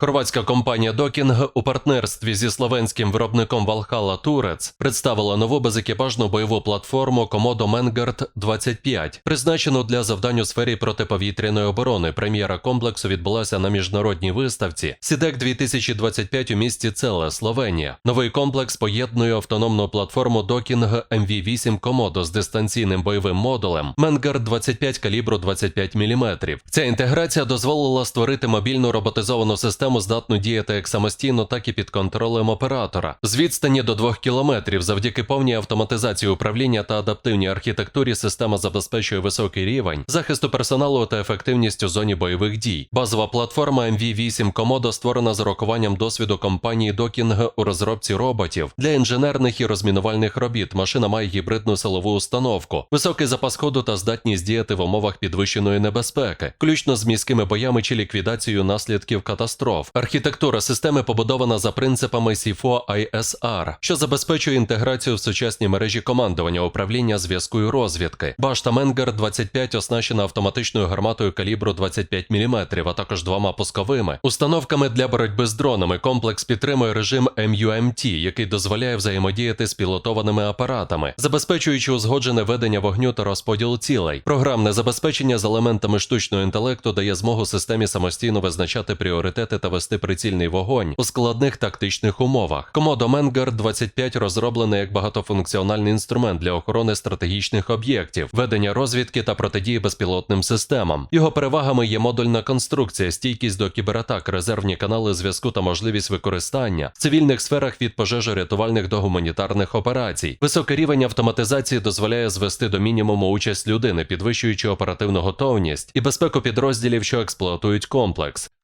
Хорватська компанія Докінг у партнерстві зі словенським виробником Valhalla Турец представила нову безекіпажну бойову платформу Komodo Mengard 25, призначену для завдань у сфері протиповітряної оборони. Прем'єра комплексу відбулася на міжнародній виставці Сідек 2025 у місті Целе, Словенія. Новий комплекс поєднує автономну платформу Докінг MV8 Komodo з дистанційним бойовим модулем Mengard 25 калібру 25 мм. Ця інтеграція дозволила створити мобільну роботизовану систему, здатну діяти як самостійно, так і під контролем оператора. З відстані до 2 кілометрів завдяки повній автоматизації управління та адаптивній архітектурі система забезпечує високий рівень захисту персоналу та ефективність у зоні бойових дій. Базова платформа MV8 Komodo створена з урахуванням досвіду компанії Docking у розробці роботів для інженерних і розмінувальних робіт. Машина має гібридну силову установку, високий запас ходу та здатність діяти в умовах підвищеної небезпеки, включно з міськими боями чи ліквідацією наслідків катастроф. Архітектура системи побудована за принципами CIFO ISR, що забезпечує інтеграцію в сучасні мережі командування, управління, зв'язку і розвідки. Башта Менгар 25 оснащена автоматичною гарматою калібру 25 мм, а також двома пусковими. Установками для боротьби з дронами комплекс підтримує режим MUMT, який дозволяє взаємодіяти з пілотованими апаратами, забезпечуючи узгоджене ведення вогню та розподіл цілей. Програмне забезпечення з елементами штучного інтелекту дає змогу системі самостійно визначати пріоритети та вести прицільний вогонь у складних тактичних умовах. Komodo Mengar 25 розроблений як багатофункціональний інструмент для охорони стратегічних об'єктів, ведення розвідки та протидії безпілотним системам. Його перевагами є модульна конструкція, стійкість до кібератак, резервні канали зв'язку та можливість використання в цивільних сферах від пожежорятувальних до гуманітарних операцій. Високий рівень автоматизації дозволяє звести до мінімуму участь людини, підвищуючи оперативну готовність і безпеку підрозділів, що експлуатують комплекс.